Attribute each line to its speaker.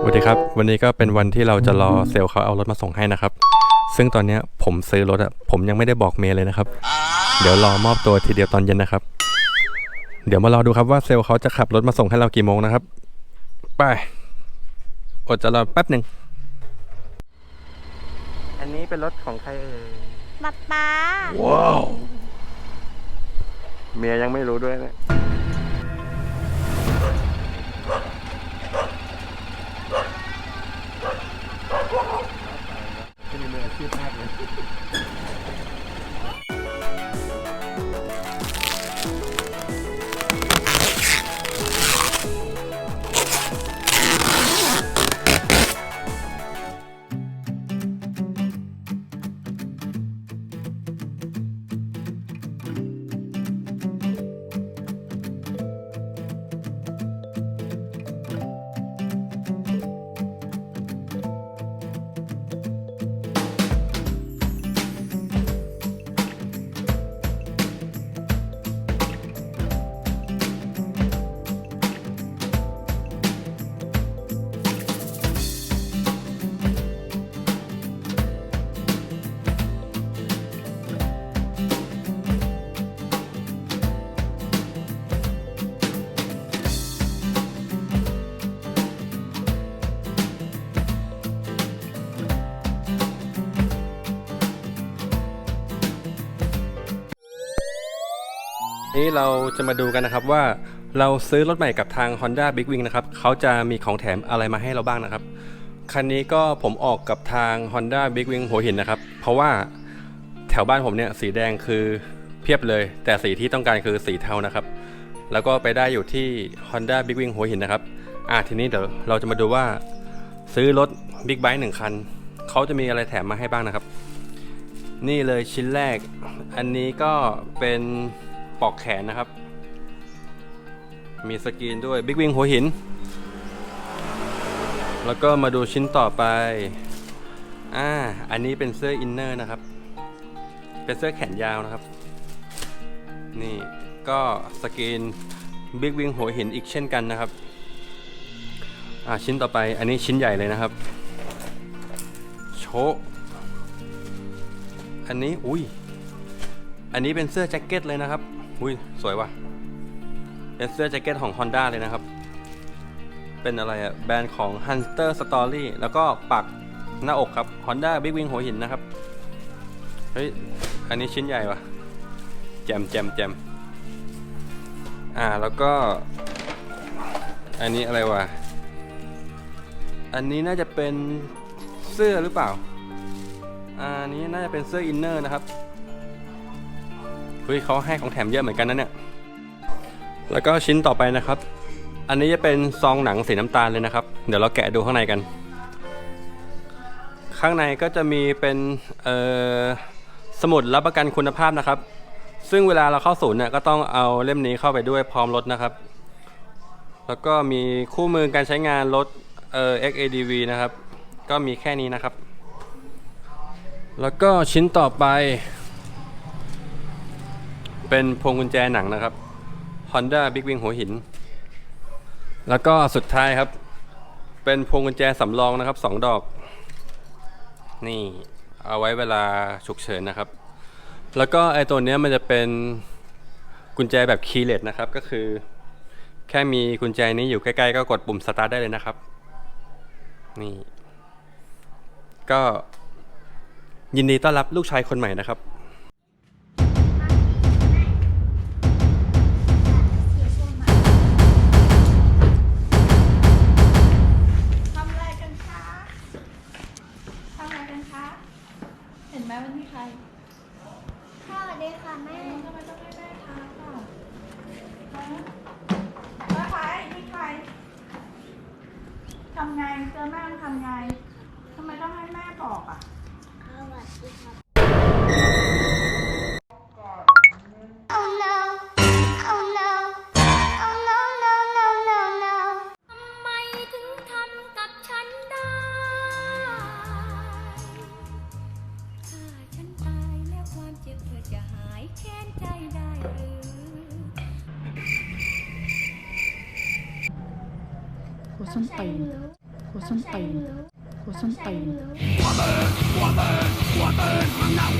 Speaker 1: สวัสดีครับ วันนี้ก็เป็นวันที่เราจะรอเซลล์เขาเอารถมาส่งให้นะครับ ซึ่งตอนเนี้ยผมซื้อรถอะผมยังไม่ได้บอกเมย์เลยนะครับ เดี๋ยวรอมอบตัวทีเดียวตอนเย็นนะครับ เดี๋ยวมารอดูครับว่าเซลล์เขาจะขับรถมาส่งให้เรากี่โมงนะครับ ไปอดจะรอแป๊บหนึ่ง อันนี้เป็นรถของใครเอ่ย
Speaker 2: ป๊าป๊า
Speaker 1: ว้าว เมียยังไม่รู้ด้วยเนี่ย นี้เราจะมาดูกันนะครับว่าเราซื้อรถใหม่กับทาง Honda Big Wing นะครับเขาจะมีของแถมอะไรมาให้เราบ้างนะครับ คันนี้ก็ผมออกกับทาง Honda Big Wing หัวหินนะครับ เพราะว่าแถวบ้านผมเนี่ยสีแดงคือเพียบเลย แต่สีที่ต้องการคือสีเทานะครับ แล้วก็ไปได้อยู่ที่ Honda Big Wing หัวหินนะครับอะทีนี้เดี๋ยวเราจะมาดูว่า ซื้อรถ Big Bike หนึ่งคันเขาจะมีอะไรแถมมาให้บ้างนะครับ นี่เลยชิ้นแรก อันนี้ก็เป็น ปอกแขนนะครับ มีสกรีนด้วย Big Wing หัวหิน แล้วก็มาดูชิ้นต่อไป อ่า อันนี้เป็นเสื้ออินเนอร์นะครับ เป็นเสื้อแขนยาวนะครับ นี่ก็สกรีน Big Wing หัวหินอีกเช่นกันนะครับ อ่าชิ้นต่อไป อันนี้ชิ้นใหญ่เลยนะครับ โชอันนี้ อุ้ยอันนี้เป็นเสื้อแจ็คเก็ตเลยนะครับ อุ้ยสวยว่ะเป็นเสื้อแจ็คเก็ตของ Honda เลยนะครับ เป็นอะไรอะแบรนด์ของ Hunter Story แล้วก็ปักหน้าอกครับ Honda Big Wing หัวหินนะครับ เฮ้ย อันนี้ชิ้นใหญ่ว่ะ แจมแจมแจมอ่าแล้วก็ อันนี้อะไรวะ อันนี้น่าจะเป็นเสื้อหรือเปล่าอันนี้น่าจะเป็นเสื้ออินเนอร์นะครับ ฮ้ยเขาให้ของแถมเยอะเหมือนกันนะเนี่ย แล้วก็ชิ้นต่อไปนะครับ อันนี้จะเป็นซองหนังสีน้ำตาลเลยนะครับ เดี๋ยวเราแกะดูข้างในกัน ข้างในก็จะมีเป็นสมุดรับประกันคุณภาพนะครับ ซึ่งเวลาเราเข้าศูนย์เนี่ยก็ต้องเอาเล่มนี้เข้าไปด้วยพร้อมรถนะครับ แล้วก็มีคู่มือการใช้งานรถเอ่อ XADV นะครับ ก็มีแค่นี้นะครับ แล้วก็ชิ้นต่อไป เป็นพวงกุญแจหนังนะครับ Honda Big Wing หัวหิน แล้วก็สุดท้ายครับ เป็นพวงกุญแจสำรองนะครับสองดอก นี่เอาไว้เวลาฉุกเฉินนะครับ แล้วก็ไอตัวเนี้ยมันจะเป็นกุญแจแบบคีย์เลสนะครับ ก็คือ แค่มีกุญแจนี้อยู่ใกล้ๆ ก็กดปุ่มสตาร์ทได้เลยนะครับ นี่ ก็ยินดีต้อนรับลูกชายคนใหม่นะครับำ
Speaker 2: ไมต้องให้แม่ทำอะฮะแล้วใครนี่ใครทำไงเจอแม่มันทำไงทำไมต้องให้แม่บอกอะ
Speaker 3: ส้น
Speaker 4: ตีนหั
Speaker 2: ว
Speaker 5: ส้นตีนหัวส้นตีนเติน
Speaker 6: หันเติน